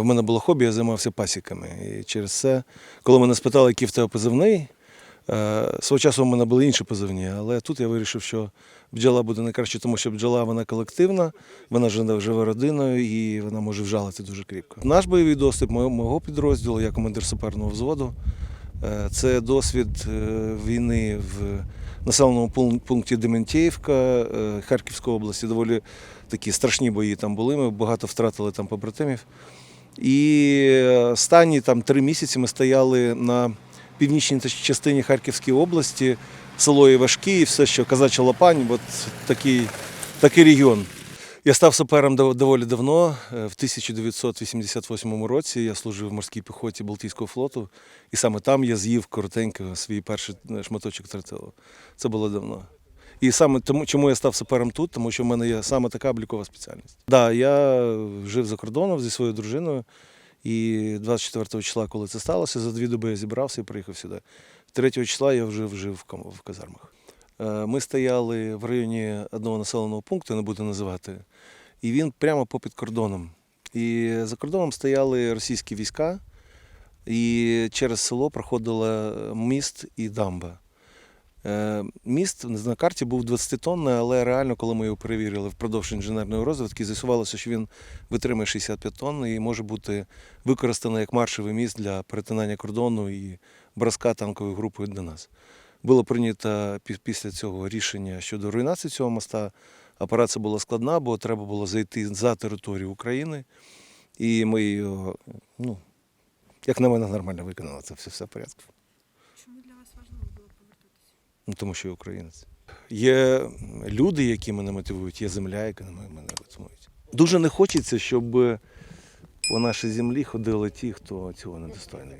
В мене було хобі, я займався пасіками. І через це, коли мене спитали, який в тебе позивний, е, свого часу у мене були інші позивні, але тут я вирішив, що бджола буде найкраще, тому що бджола вона колективна, вона живе, родиною і вона може вжалити дуже кріпко. Наш бойовий досвід мого, підрозділу, я командир саперного взводу, е, це досвід е, війни в населеному пункті Дементіївка е, Харківської області. Доволі такі страшні бої там були. Ми багато втратили там побратимів. І останні там три місяці ми стояли на північній частині Харківської області, село Івашки, і все, що Казача Лапань, от такий, такий регіон. Я став сапером дов- доволі давно. Е, В 1988 році я служив в морській піхоті Балтійського флоту, і саме там я з'їв коротенько свій перший е, шматочок тротилу. Це було давно. І саме тому, чому я став сапером тут, тому що в мене є саме така облікова спеціальність. Так, да, я жив за кордоном зі своєю дружиною, і 24 числа, коли це сталося, за дві доби я зібрався і приїхав сюди. 3 числа я вже жив в казармах. Е, Ми стояли в районі одного населеного пункту, не буду називати, і він прямо попід кордоном. І за кордоном стояли російські війська, і через село проходила міст і дамба. Е, Міст на карті був 20-тонний, але реально, коли ми його перевірили впродовж інженерної розвідки, з'ясувалося, що він витримує 65 тонн і може бути використаний як маршовий міст для перетинання кордону і броска танковою групою до нас. Було прийнято після цього рішення щодо руйнації цього моста. Операція була складна, бо треба було зайти за територію України. І ми його, ну, як на мене, нормально виконали. Це все, все в порядку. Чому для вас важливо було повертатися? Ну, тому що я українець. Є люди, які мене мотивують, є земля, яка мене мотивує. Дуже не хочеться, щоб по нашій землі ходили ті, хто цього недостойний.